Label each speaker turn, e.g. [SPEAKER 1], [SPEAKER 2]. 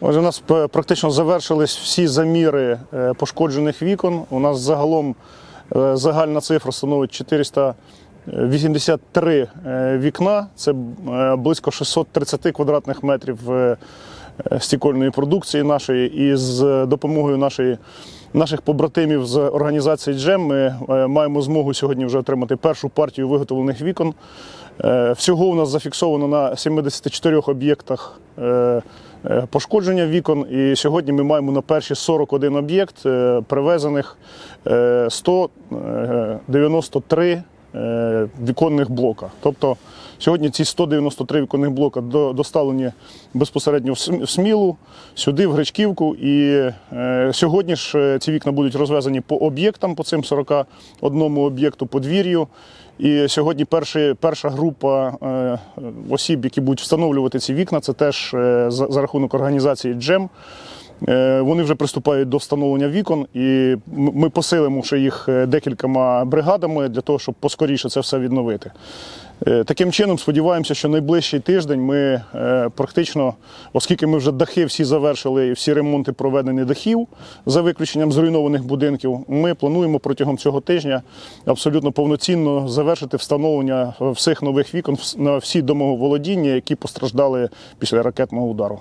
[SPEAKER 1] Ось у нас е, практично завершились всі заміри е, пошкоджених вікон. У нас загалом е, загальна цифра становить 400 83 е, вікна, це е, близько 630 квадратних метрів е, стікольної продукції нашої, і з допомогою нашої. Наших побратимів з організації Джем ми маємо змогу сьогодні вже отримати першу партію виготовлених вікон. Всього у нас зафіксовано на 74 об'єктах пошкодження вікон. І сьогодні ми маємо на перші 41 об'єкт привезених 193 віконних блока. Тобто сьогодні ці 193 віконних блока доставлені безпосередньо в См- Смілу, сюди, в Гречківку. І е, сьогодні ж е, ці вікна будуть розвезені по об'єктам, по цим 41 об'єкту подвір'ю. І сьогодні перші, перша група е, осіб, які будуть встановлювати ці вікна, це теж е, за рахунок організації Джем. Е, Вони вже приступають до встановлення вікон, і ми посилимо ще їх е, декількома бригадами для того, щоб поскоріше це все відновити. Е, Таким чином, сподіваємося, що найближчий тиждень ми практично, оскільки ми вже дахи всі завершили, всі ремонти проведені дахів за виключенням зруйнованих будинків, ми плануємо протягом цього тижня абсолютно повноцінно завершити встановлення всіх нових вікон на всі домоволодіння, які постраждали після ракетного удару.